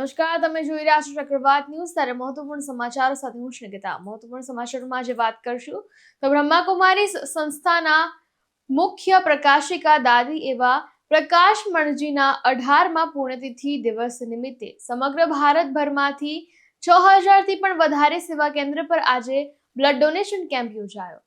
નમસ્કાર, તમે જોઈ રહ્યા છો ચક્રવાત ન્યૂઝ. ત્યારે મહત્વપૂર્ણ સમાચારો સાથે હું શ્રીગીતા મહત્વપૂર્ણ સમાચારોમાં આજે વાત કરશું તો બ્રહ્માકુમારી સંસ્થાના મુખ્ય પ્રકાશિકા દાદી એવા પ્રકાશ મણજીના અઢારમાં પુણ્યતિથિ દિવસ નિમિત્તે સમગ્ર ભારતભરમાંથી છ હજારથી પણ વધારે સેવા કેન્દ્ર પર આજે બ્લડ ડોનેશન કેમ્પ યોજાયો.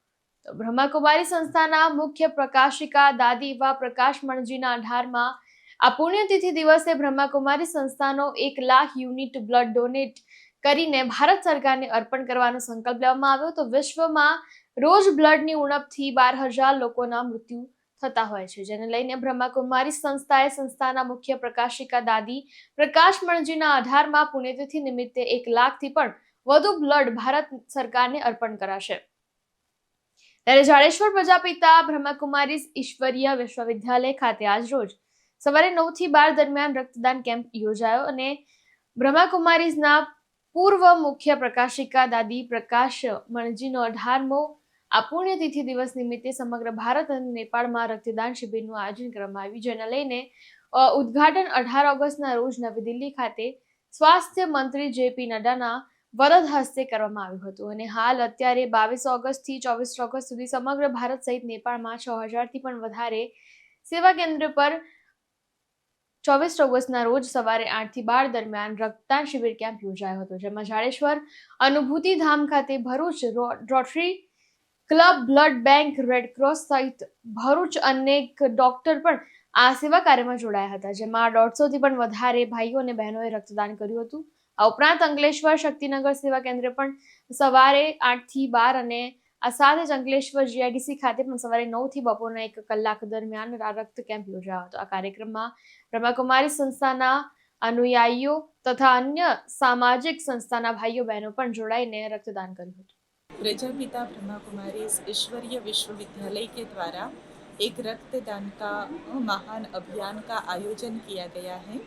તો બ્રહ્માકુમારી સંસ્થાના મુખ્ય પ્રકાશિકા દાદી એવા પ્રકાશ મણજીના અઢારમાં આ પુણ્યતિથિ દિવસે બ્રહ્માકુમારી સંસ્થાનો એક લાખ યુનિટ બ્લડ ડોનેટ કરીને ભારત સરકારને અર્પણ કરવાનો સંકલ્પ લેવામાં આવ્યો તો વિશ્વમાં રોજ બ્લડની ઉણપથી બાર હજાર લોકોના મૃત્યુ થતા હોય છે. જેને લઈને બ્રહ્માકુમારી સંસ્થાએ સંસ્થાના મુખ્ય પ્રકાશિકા દાદી પ્રકાશ મણજીના આધારમાં પુણ્યતિથિ નિમિત્તે એક લાખથી પણ વધુ બ્લડ ભારત સરકારને અર્પણ કરાશે. ત્યારે જાડેશ્વર પ્રજાપિતા બ્રહ્માકુમારી ઈશ્વરીય વિશ્વવિદ્યાલય ખાતે આજ રોજ સવારે નવથી બાર દરમિયાન રક્તદાન કેમ્પ યોજાયો અને બ્રહ્માકુમારીઝના પૂર્વ મુખ્ય પ્રકાશિકા દાદી પ્રકાશ મણજીનો અઢારમો આ પુણ્યતિથિ દિવસ નિમિત્તે સમગ્ર ભારત અને નેપાળમાં રક્તદાન શિબિરનું આયોજન કરવામાં આવ્યું, જેને લઈને ઉદ્ઘાટન અઢાર ઓગસ્ટના રોજ નવી દિલ્હી ખાતે સ્વાસ્થ્ય મંત્રી જેપી નડ્ડાના વરદ હસ્તે કરવામાં આવ્યું હતું. અને હાલ અત્યારે બાવીસ ઓગસ્ટથી ચોવીસ ઓગસ્ટ સુધી સમગ્ર ભારત સહિત નેપાળમાં છ હજારથી પણ વધારે સેવા કેન્દ્ર પર ચોવીસ ઓગસ્ટના રોજ સવારે આઠથી બાર દરમિયાન રક્તદાન શિબિર કેમ્પ યોજાયો હતો, જેમાં જાડેશ્વર અનુભૂતિ ધામ ખાતે Bharuch Rotary Club, blood bank, red cross સહિત ભરૂચ અનેક ડોક્ટર પણ આ સેવા કાર્યમાં જોડાયા હતા, જેમાં દોઢસોથી પણ વધારે ભાઈઓ અને બહેનોએ રક્તદાન કર્યું હતું. આ ઉપરાંત અંકલેશ્વર શક્તિનગર સેવા કેન્દ્ર પણ સવારે આઠથી બાર અને આ સાથે જ અંકલેશ્વર જીઆઈડીસી ખાતે પણ સવારે નવ થી બપોરના એક કલાક દરમિયાન આ રક્ત કેમ્પ યોજાયો હતો આ કાર્યક્રમમાં બ્રહ્માકુમારી સંસ્થાના અનુયાયીઓ તથા અન્ય સામાજિક સંસ્થાના ભાઈઓ બહેનો પણ જોડાઈને રક્તદાન કર્યું હતું प्रजापिता ब्रह्मा कुमारी इस ईश्वरीय विश्वविद्यालय के द्वारा एक रक्तदान का महान अभियान का आयोजन किया गया है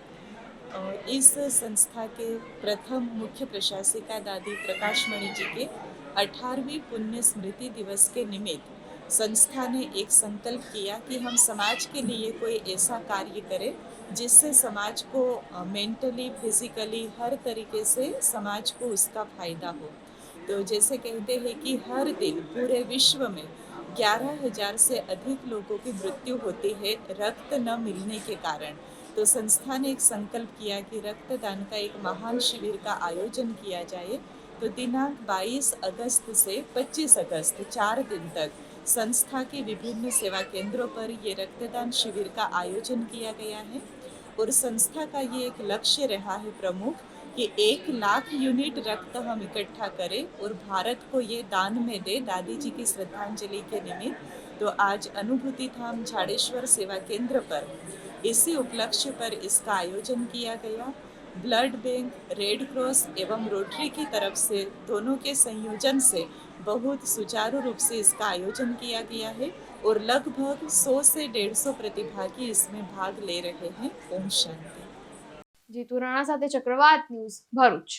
और इस संस्था के प्रथम मुख्य प्रशासिका दादी प्रकाशमणि जी के अठारहवीं पुण्य स्मृति दिवस के निमित्त संस्था ने एक संकल्प किया कि हम समाज के लिए कोई ऐसा कार्य करें जिससे समाज को मेंटली फिजिकली हर तरीके से समाज को उसका फ़ायदा हो। तो जैसे कहते हैं कि हर दिन पूरे विश्व में ग्यारह हज़ार से अधिक लोगों की मृत्यु होती है रक्त न मिलने के कारण। तो संस्था ने एक संकल्प किया कि रक्तदान का एक महान शिविर का आयोजन किया जाए तो दिनांक 22 अगस्त से 25 अगस्त, चार दिन तक संस्था के विभिन्न सेवा केंद्रों पर ये रक्तदान शिविर का आयोजन किया गया है और संस्था का ये एक लक्ष्य रहा है प्रमुख कि एक लाख यूनिट रक्त हम इकट्ठा करें और भारत को ये दान में दे दादी जी की श्रद्धांजलि के निमित्त। तो आज अनुभूति धाम झाड़ेश्वर सेवा केंद्र पर इसी उपलक्ष्य पर इसका आयोजन किया गया। ब्लड बैंक रेड क्रॉस एवं रोटरी की तरफ से दोनों के संयोजन से बहुत सुचारू रूप से इसका आयोजन किया गया है और लगभग 100 से 150 प्रतिभागी इसमें भाग ले रहे हैं ओम शांति જીતુ રાણા સાથે ચક્રવાત ન્યૂઝ ભરૂચ